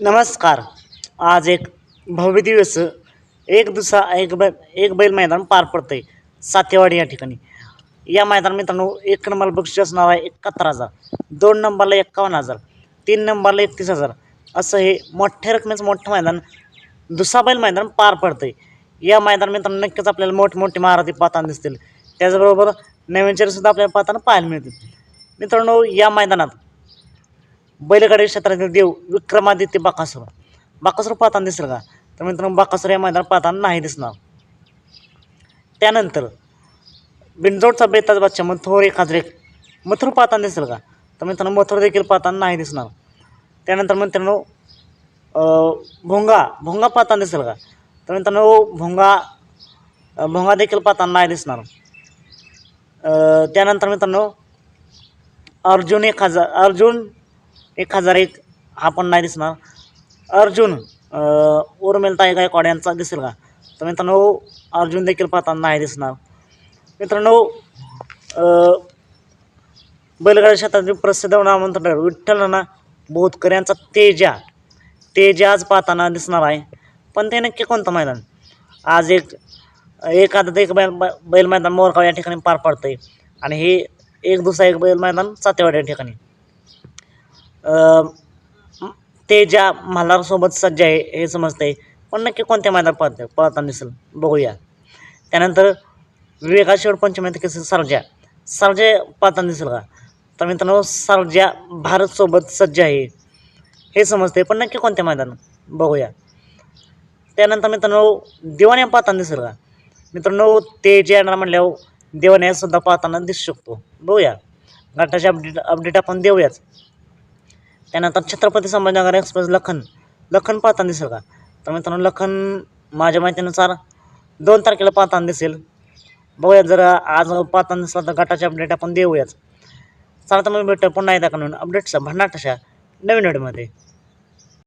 नमस्कार. आज एक भव्य दिवस एक दुसरा एक बैल एक बैल मैदान पार पडतं आहे सातेवाडी या ठिकाणी. या मैदान मित्रांनो एक नंबर बक्षीस असणार आहे एकाहत्तर हजार दोन नंबरला एक्कावन्न हजार तीन नंबरला एकतीस हजार असं हे मोठ्या रकमेचं मोठं मैदान दुसरा बैल मैदान पार पडतं आहे या मैदान मित्रांनो नक्कीच आपल्याला मोठमोठी महाराथी पाहताना दिसतील. त्याचबरोबर नवीन चेहरेसुद्धा आपल्याला पाहताना पाहायला मिळतील. मित्रांनो या मैदानात बैलगाडी क्षेत्रातील देव विक्रमादित्य बाकासूर. बाकासूर पाहताना दिसेल का? तर मित्रांनो बाकासूर या मैदानात पाहताना नाही दिसणार. त्यानंतर बिनजोडचा बेताज बादशा मथुर मथुर पाहताना दिसेल का? तर मित्रांनो मथुर देखील पाहताना नाही दिसणार. त्यानंतर मित्रांनो भोंगा. भोंगा पाहताना दिसेल का? तर मित्रांनो भोंगा भोंगा देखील पाहताना नाही दिसणार. त्यानंतर मित्रांनो अर्जुन एक हजार अर्जुन एक हजार एक हा पण नाही दिसणार. अर्जुन उर्मिल ताई गायकवाड यांचा दिसेल का? तर मित्रांनो अर्जुन देखील पाहताना नाही दिसणार. मित्रांनो बैलगाडी क्षेत्रातील प्रसिद्ध नाव विठ्ठलना बोधकर यांचा तेजा. तेजा आज पाहताना दिसणार आहे. पण ते नक्की कोणतं मैदान? आज एक एखादं एक बैल बैल मैदान मोरगाव या ठिकाणी पार पडतं आहे आणि हे एक दुसरा एक बैल मैदान सातेवाड या ठिकाणी. ते ज्या मल्हारसोबत सज्ज आहे हे समजते पण नक्की कोणत्या मैदान पळत पळताना दिसेल? बघूया. त्यानंतर विवेकाशेड पंचमी कसं सरजा सरजा पळताना दिसेल का? तर मित्रांनो सरजा भारतसोबत सज्ज आहे. हे समजते पण नक्की कोणत्या मैदान बघूया. त्यानंतर मित्रांनो दिवाण्या पाहताना दिसेल का? मित्रांनो ते जे येणार म्हणल्यावर दिवाण्यासुद्धा पाहताना दिसू शकतो. बघूया. गटाचे अपडेट अपडेट आपण देऊयाच त्यानंतर छत्रपती संभाजीनगर एक्सप्रेस लखन लखन पाहताना दिसेल का? तर मित्रांनो लखन माझ्या माहितीनुसार दोन तारखेला पाहताना दिसेल. बघूया जर आज पाहताना दिसला तर गटाचे अपडेट आपण देऊयाच चला तर मग भेटतो पुन्हा एकदा का अपडेट्स भन्नाट अशा नवीन व्हिडिओमध्ये